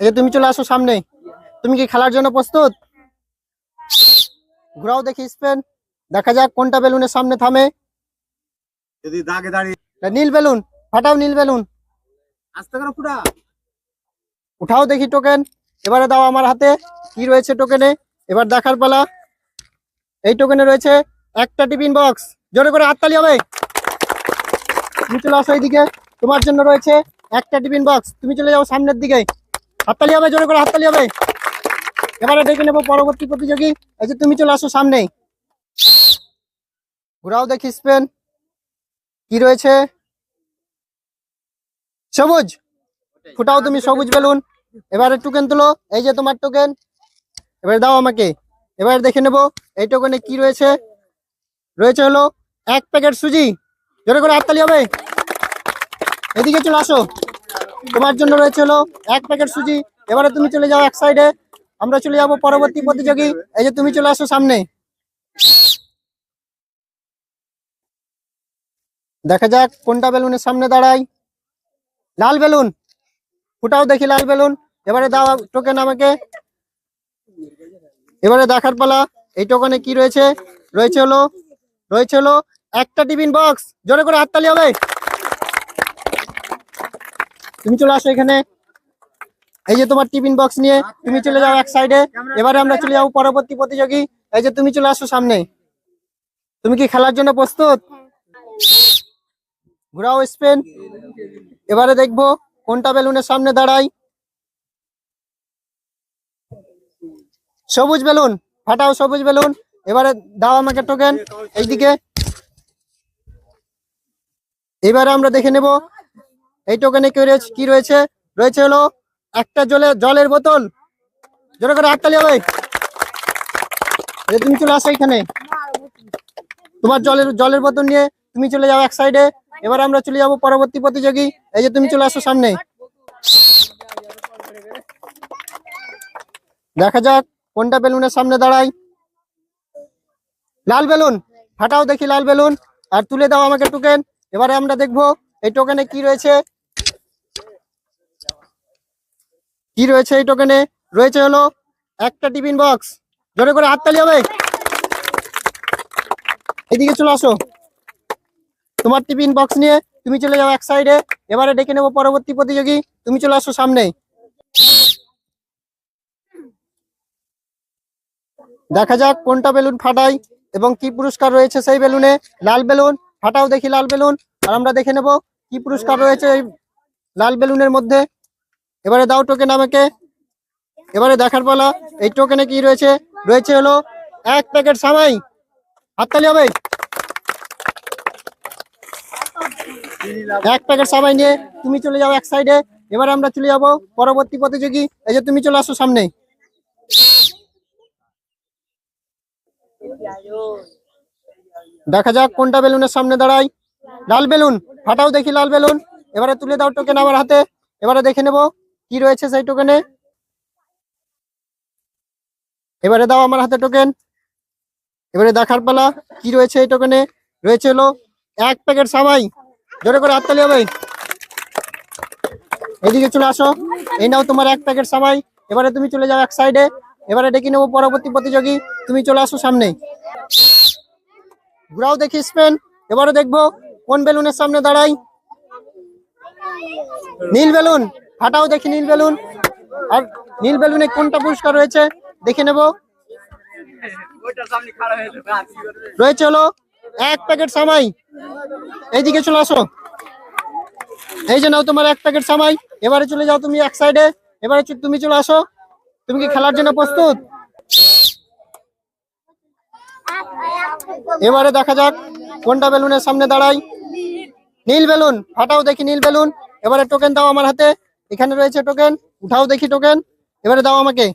এই তুমি চলে আসো সামনে। তুমি কি খেলার জন্য প্রস্তুত? ঘোরাও দেখি স্পেন। দেখা যাক কোনটা বেলুনের সামনে থামে। যদি দাগে দাঁড়িয়ে নীল বেলুন। ফাটাও নীল বেলুন। আসতে কেন ফুটা উঠাও দেখি টোকেন। এবারে দাও আমার হাতে। কি রয়েছে টোকেনে? এবার দেখার পালা। এই টোকেনে রয়েছে একটা টিফিন বক্স। জোরে করে হাততালি হবে। তুমি চলে আসো এইদিকে। তোমার জন্য রয়েছে একটা টিফিন বক্স। তুমি চলে যাও সামনের দিকে। হাততালি হবে, জোরে করে হাততালি হবে। এবারে ডেকে নেব পরবর্তী প্রতিযোগী। এই যে তুমি চলে আসো সামনে ঘোরাও দেখি স্পেন। কি রয়েছে? সবুজ। ফুটাও তুমি সবুজ বেলুন। এবারে টোকেন তুলো। এই যে তোমার টোকেন এবার দাও আমাকে। এবারে দেখে নেব এই টোকেনে কি রয়েছে। রয়েছে হলো এক প্যাকেট সুজি। জোরে করে হাততালি হবে। এদিকে চলে আসো। তোমার জন্য রয়েছে এক প্যাকেট সুজি। এবারে তুমি চলে যাও এক সাইডে আমরা চলে যাব পরবর্তী প্রতিযোগী। এই যে তুমি চলে আসো সামনে। দেখা যাক কোনটা বেলুনের সামনে দাঁড়াই লাল বেলুন। ফুটাও দেখি লাল বেলুন। এবারে দাও টোকেন আমাকে। এবারে দেখার পালা। এই টোকেনে কি রয়েছে? রয়েছে হলো রয়েছে হলো একটা টিফিন বক্স জোরে করে হাততালি হবে। তুমি চলে আসো এখানে। এই যে তোমার টিফিন বক্স নিয়ে তুমি চলে যাও এক সাইডে এবারে আমরা চলে যাব পরবর্তী প্রতিযোগী। এই যে তুমি চলে আসো সামনে। তুমি কি খেলার জন্য প্রস্তুত? ঘোরাও স্পেন। এবারে দেখব কোনটা বেলুনের সামনে দাঁড়াই সবুজ বেলুন, ফাটাও সবুজ বেলুন। এবারে দাও আমাকে টোকেন এইদিকে। এবারে আমরা দেখে নেব এই টোকেনে কি রয়েছে কি রয়েছে? রয়েছে হলো একটা জলে, জলের বোতল। জোরে করে হাততালি হবে। তুমি চলে আসো এখানে তোমার জলের জলের বোতল নিয়ে তুমি চলে যাও এক সাইডে এবার আমরা চলে যাব পরবর্তী প্রতিযোগী। এই যে তুমি চলে আসো সামনে। দেখা যাক কোনটা বেলুনের সামনে দাঁড়াই লাল বেলুন। ফাটাও দেখি লাল বেলুন। আর তুলে দাও আমাকে টোকেন। এবারে আমরা দেখব এই টোকেনে কি রয়েছে? কি রয়েছে এই টোকেনে রয়েছে হলো একটা টিফিন বক্স জোরে করে হাততালি হবে। এদিকে চলে আসো। তোমার টিফিন বক্স নিয়ে তুমি চলে যাও এক সাইডে এবারে ডেকে নেব পরবর্তী প্রতিযোগী। তুমি চলে আসো সামনে। দেখা যাক কোনটা বেলুন ফাটাই এবং কি পুরস্কার রয়েছে সেই বেলুনে। লাল বেলুন, ফাটাও দেখি লাল বেলুন। আর আমরা দেখে নেব কি পুরস্কার রয়েছে এই লাল বেলুনের মধ্যে? এবারে দাও টোকেন আমাকে। এবারে দেখার পালা, এই টোকেনে কি রয়েছে? রয়েছে হলো এক প্যাকেট সামাই। হাততালি হবে? এক প্যাকেট সামাই নিয়ে তুমি চলে যাও এক সাইডে এবারে আমরা চলে যাব পরবর্তী প্রতিযোগী। এই যে তুমি চলে আসো সামনে। দেখা যাক কোনটা বেলুনের সামনে দাঁড়াই লাল বেলুন। ফাটাও দেখি লাল বেলুন। এবারে তুলে দাও টোকেন আমার হাতে। এবারে দেখে নেব কি রয়েছে সেই টোকেনে এবারে দাও আমার হাতে টোকেন এবারে দেখার পালা কি রয়েছে এই টোকেনে রয়েছে হলো এক প্যাকেট সামাই। জোরে করে হাততালি হবে। এদিকে চলে আসো। এই নাও তোমার এক প্যাকেট সামাই। এবারে তুমি চলে যাও এক সাইডে এবারে ডেকে নেব পরবর্তী প্রতিযোগী। তুমি চলে আসো সামনে ঘুরাও দেখি স্পেন। এবারে দেখব কোন বেলুনের সামনে দাঁড়াই? নীল বেলুন। ফাটাও দেখি নীল বেলুন। আর নীল বেলুনে কোনটা পুরস্কার রয়েছে? দেখে নেব। রয়েছে হলো এক প্যাকেট সামাই। এইদিকে চলে আসো। এই যে নাও তোমার এক প্যাকেট সামাই। এবারে চলে যাও তুমি এক সাইডে এবারে তুমি চলে আসো। তুমি কি খেলার জন্য প্রস্তুত? এবারে দেখা যাক কোনটা বেলুনের সামনে দাঁড়াই। নীল বেলুন, ফাটাও দেখি নীল বেলুন। এবারে টোকেন দাও আমার হাতে, এখানে রয়েছে টোকেন উঠাও দেখি টোকেন এবারে দাও আমাকে।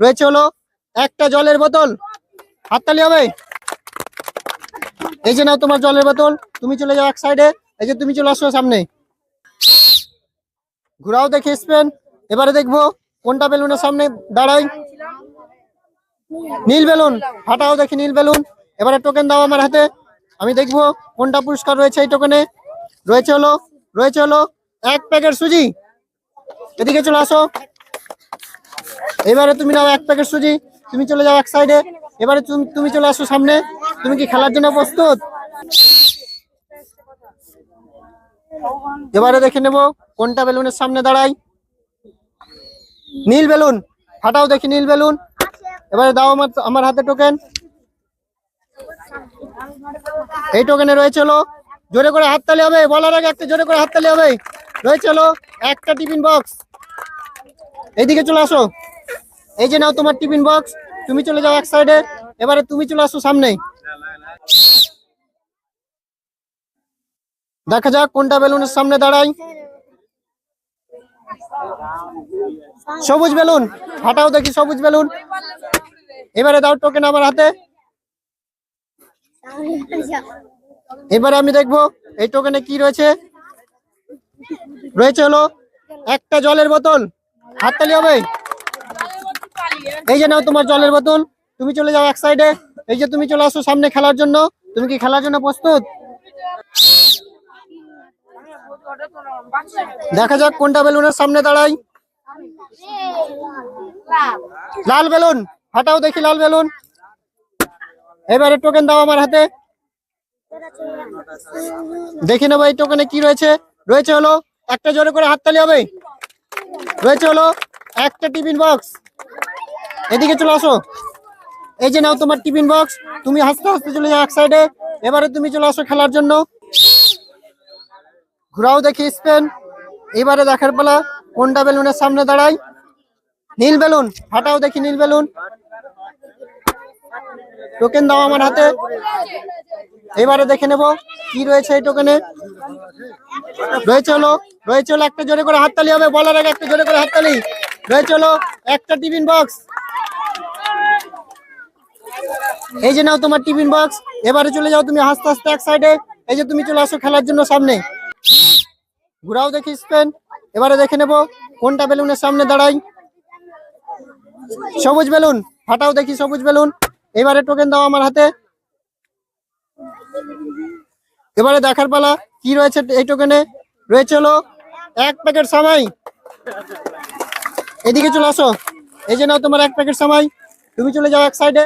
রয়েছে হলো একটা জলের বোতল। হাততালি হবে? এই যে নাও তোমার জলের বোতল, তুমি চলে যাও এক সাইডে এই যে তুমি চলে আসো সামনে। ঘুরাও দেখি স্পেন এবারে দেখব কোনটা বেলুনের সামনে দাঁড়াই। নীল বেলুন, ফাটাও দেখি নীল বেলুন। এবারে টোকেন দাও আমার হাতে। আমি দেখব কোনটা পুরস্কার রয়েছে এই টোকেনে রয়েছে হলো রয়েছে হলো এক প্যাকেট সুজি। এদিকে চলে আসো। এবারে তুমি নাও এক প্যাকেট সুজি। তুমি চলে যাও এক সাইডে এবারে তুমি চলে আসো সামনে। তুমি কি খেলার জন্য প্রস্তুত? এবারে দেখে নেব কোনটা বেলুনের সামনে দাঁড়াই নীল বেলুন। ফাটাও দেখি নীল বেলুন। এবারে দাও আমার আমার হাতে টোকেন এই টোকেনে রয়েছে হলো, জোরে করে হাততালি হবে, বলার আগে একটা জোরে করে হাততালি হবে। রয়েছে হলো একটা টিফিন বক্স এইদিকে চলে আসো। এই যে নাও তোমার টিফিন বক্স তুমি চলে যাও এক সাইডে এবারে তুমি চলে আসো সামনে। দেখা যাক কোনটা বেলুনের সামনে দাঁড়াই সবুজ বেলুন ফাটাও দেখি সবুজ বেলুন। এবারে দাও টোকেন আমার হাতে। এবারে আমি দেখব, এই টোকেনে কি রয়েছে? রয়েছে হলো একটা জলের বোতল। হাততালি হবে? এই যে নাও তোমার জলের বোতল। তুমি চলে যাও এক সাইডে এই যে তুমি চলে আসো সামনে খেলার জন্য। তুমি কি খেলার জন্য প্রস্তুত? দেখা যাক কোনটা বেলুনের সামনে দাঁড়াই লাল বেলুন ফাটাও দেখি লাল বেলুন। এবারে টোকেন দাও আমার হাতে। দেখি নেব এই টোকেনে কি রয়েছে। রয়েছে হলো একটা জোরে করে হাততালি হবে। রয়েছে হলো একটা টিফিন বক্স। এদিকে চলে আসো। এই যে নাও তোমার টিফিন বক্স। তুমি হাসতে হাসতে চলে যাও এক সাইডে এবারে তুমি চলে আসো খেলার জন্য। ঘুরাও দেখি স্পেন। এবারে দেখার পালা। কোনটা বেলুনের সামনে দাঁড়াই নীল বেলুন। ফাটাও দেখি নীল বেলুন। টোকেন দাও আমার হাতে। এবারে দেখে নেব কি রয়েছে এই টোকেনে রয়েছে হলো রয়েছে হলো একটা জোরে করে হাততালি হবে, বলার আগে একটা জোরে করে হাততালি। রয়েছে হলো একটা টিফিন বক্স। এই যে নাও তোমার টিফিন বক্স, এবারে চলে যাও তুমি হাসতে হাসতে এক সাইডে এই যে তুমি চলে আসো খেলার জন্য সামনে। ঘুরাও দেখি স্পেন এবারে দেখে নেব কোনটা বেলুনের সামনে দাঁড়াই সবুজ বেলুন ফাটাও দেখি সবুজ বেলুন এবারে টোকেন দাও আমার হাতে। এবারে দেখার পালা, কি রয়েছে এই টোকেনে রয়েছে হলো এক প্যাকেট সামাই। এদিকে চলে আসো। এই যে নাও তোমার এক প্যাকেট সামাই। তুমি চলে যাও এক সাইডে